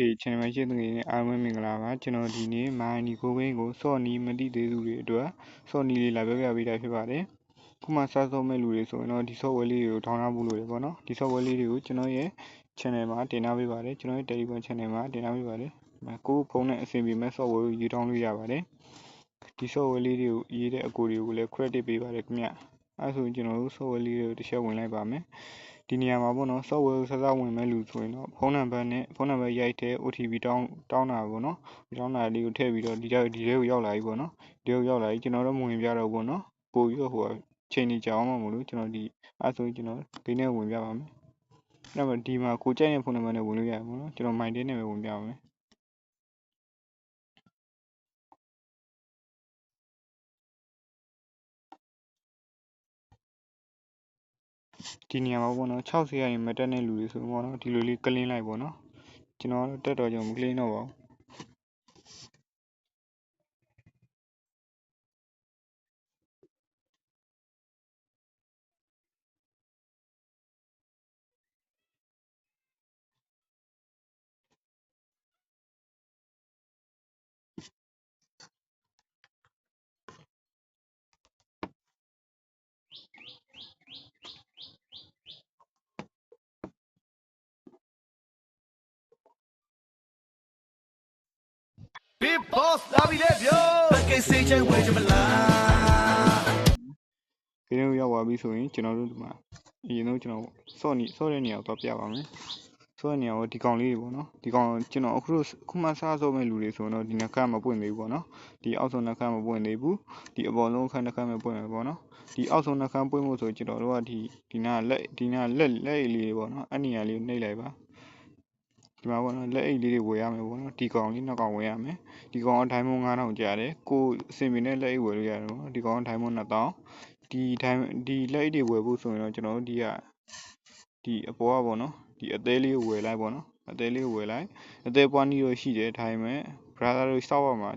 Okay channel မှာရှိတဲ့ငွေနဲ့အားလုံးမင်္ဂလာပါကျွန်တော်ဒီနေ့မိုင်းနီကိုဝင်းကိုစော့နီမတိသေးသူတွေအတွက်စော့နီလေးလာပြောပြပေးတာဖြစ်ပါတယ်ခုမှစဆုံးမဲ့လူတွေဆိုရင်တော့ဒီ software လေးတွေကိုထောင်းထားဖို့လိုတယ်ပေါ့နော်ဒီ software လေးတွေကိုကျွန်တော်ရဲ့ channel မှာတင်ထားပေးပါတယ်ကျွန်တော်ရဲ့ Telegram channel မှာတင်ထားပေးပါတယ်ကိုဖုန်းနဲ့အဆင်ပြေမဲ့ software ကိုရေးထောင်းလို့ရပါတယ်ဒီ software လေးတွေကိုရေးတဲ့အကူတွေကိုလည်း credit ပေးပါတယ်ခင်ဗျအဲဆိုရင်ကျွန်တော်တို့ software လေးတွေကိုတစ်ချက်ဝင်လိုက်ပါမယ် ဒီနေရာမှာပေါ့နော် software ကိုဆက်စဝင်မဲ့လူဆိုရင်တော့ဖုန်းနံပါတ်နဲ့ဖုန်းနံပါတ်ရိုက်တဲ့ OTP တောင်းတောင်းတာပေါ့နော်ဒီတောင်းတာလေးကိုထည့်ပြီးတော့ဒီကြောက်ဒီထဲကိုရောက်လာပြီပေါ့နော်ဒီကိုရောက်လာပြီကျွန်တော်တို့မဝင်ပြတော့ဘူးနော်ပို့ပြီးတော့ဟိုချိန်နေကြအောင်မလို့ကျွန်တော်ဒီအဲဆိုရင်ကျွန်တော်ဂိမ်းထဲဝင်ပြပါမယ်အဲ့တော့ဒီမှာကိုကြိုက်တဲ့ဖုန်းနံပါတ်နဲ့ဝင်လို့ရတယ်ပေါ့နော်ကျွန်တော် my day နဲ့ပဲဝင်ပြပါမယ် ဒီနေရာမှာပေါ့နော်60ရာရင်မတက်တဲ့လူတွေဆိုပေါ့နော်ဒီလိုလေးကလင်းလိုက်ပေါ့နော်ကျွန်တော်တက်တော့ကျွန်တော်မကလင်းတော့ပါဘူး Big boss လာပြီလေဗျာဘက်ကစိတ်ချိုင်ဝဲကြမလားဂိမ်းကိုရောက်သွားပြီဆိုရင်ကျွန်တော်တို့ဒီမှာအရင်ဆုံးကျွန်တော်စော့နေစော့တဲ့နေရာကိုတော့ပြပါမယ်စော့တဲ့နေရာကိုဒီကောင်လေးတွေပေါ့နော်ဒီကောင်ကျွန်တော်အခုခုမှစားစော့မဲ့လူတွေဆိုတော့ဒီနှက်ခတ်မပွင့်သေးဘူးပေါ့နော်ဒီအောက်ဆုံးနှက်ခတ်မပွင့်သေးဘူးဒီအပေါ်ဆုံးအခန်းနှက်ခတ်မပွင့်မယ်ပေါ့နော်ဒီအောက်ဆုံးနှက်ခတ်ပွင့်ဖို့ဆိုကျွန်တော်တို့ကဒီဒီနာလက်ဒီနာလက်လက်လေးတွေပေါ့နော်အဲ့နေရာလေးကိုနှိပ်လိုက်ပါ ဒီမှာပေါ့နော်လက်အိတ်လေးတွေဝယ်ရမယ်ပေါ့နော်ဒီကောင်လေးနှစ်ကောင်ဝယ်ရမယ်ဒီကောင်ကဒိုင်းမွန်9000ကျတယ်ကိုအစင်မီနဲ့လက်အိတ်ဝယ်လို့ရတယ်ပေါ့နော်ဒီကောင်ကဒိုင်းမွန်2000ဒီဒိုင်းဒီလက်အိတ်တွေဝယ်ဖို့ဆိုရင်တော့ကျွန်တော်တို့ဒီကဒီအပေါ်ကပေါ့နော်ဒီအသေးလေးကိုဝယ်လိုက်ပေါ့နော်အသေးလေးကိုဝယ်လိုက်အသေးပွားနီးတော့ရှိတယ်ဒါပေမဲ့ brother တို့စောက်ရမှာ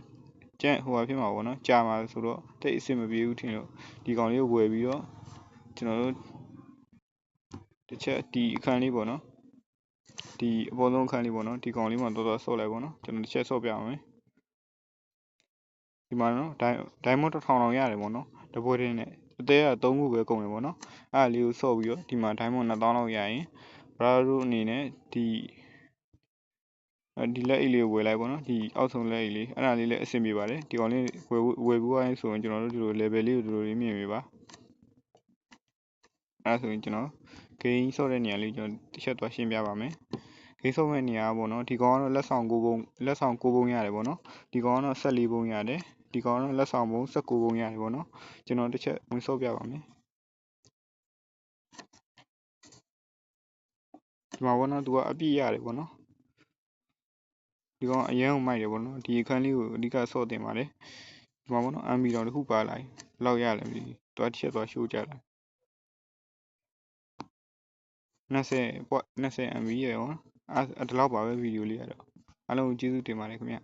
ကျန်ဟိုဟာဖြစ်မှာပေါ့နော်ကြာမှာဆိုတော့တိတ်အဆင်မပြေဘူးထင်လို့ဒီကောင်လေးကိုဝယ်ပြီးတော့ကျွန်တော်တို့တစ်ချက်ဒီအခန်းလေးပေါ့နော် ဒီအပေါ်ဆုံးအခန်းလေးပေါ့နော်ဒီကောင်လေးမှာတော်တော်ဆော့လိုက်ပေါ့နော်ကျွန်တော်တစ်ချက်ဆော့ပြအောင်မယ်ဒီမှာနော်ဒိုင်ဒိုင်မွန်တစ်ထောင်အောင်ရတယ်ပေါ့နော်တပွဲတည်းနဲ့အသေးက3ခုပဲကုန်တယ်ပေါ့နော်အဲ့ဒါလေးကိုဆော့ပြီးတော့ဒီမှာဒိုင်မွန်2000လောက်ရရင်ဘရာတို့အနေနဲ့ဒီဒီလက်အိတ်လေးကိုဝယ်လိုက်ပေါ့နော်ဒီအောက်ဆုံးလက်အိတ်လေးအဲ့ဒါလေးလည်းအဆင်ပြေပါတယ်ဒီကောင်လေးဝယ်ဝယ်ပြီးသွားရင်ဆိုရင်ကျွန်တော်တို့ဒီလို level လေးကိုဒီလိုလေးမြင်ပြီပါအဲ့ဒါဆိုရင်ကျွန်တော် gain ဆော့တဲ့နေရာလေးကျွန်တော်တစ်ချက်သွားရှင်းပြပါမယ် ဂိမ်းဆုံးမဲ့နေရာပေါ့နော်ဒီကောင်ကတော့လက်ဆောင်9ပုံလက်ဆောင်9ပုံရတယ်ပေါ့နော်ဒီကောင်ကတော့14ပုံရတယ်ဒီကောင်ကတော့လက်ဆောင်ပုံ19ပုံရတယ်ပေါ့နော်ကျွန်တော်တစ်ချက်ဝင်ဆော့ပြပါမယ်ဒီမှာပေါ့နော်သူကအပြည့်ရတယ်ပေါ့နော်ဒီကောင်အရန်ကိုမိုက်တယ်ပေါ့နော်ဒီအခန်းလေးကိုအဓိကဆော့တင်ပါတယ်ဒီမှာပေါ့နော် MB တော့တစ်ခုပါလိုက်လောက်ရလဲမသိဘူးတွားတစ်ချက်သွားရှိုးကြတာ 20 what 20 MB ရေဟောအဲ့ဒီလောက်ပါပဲဗီဒီယိုလေးကတော့အားလုံးကျေးဇူးတင်ပါတယ်ခင်ဗျ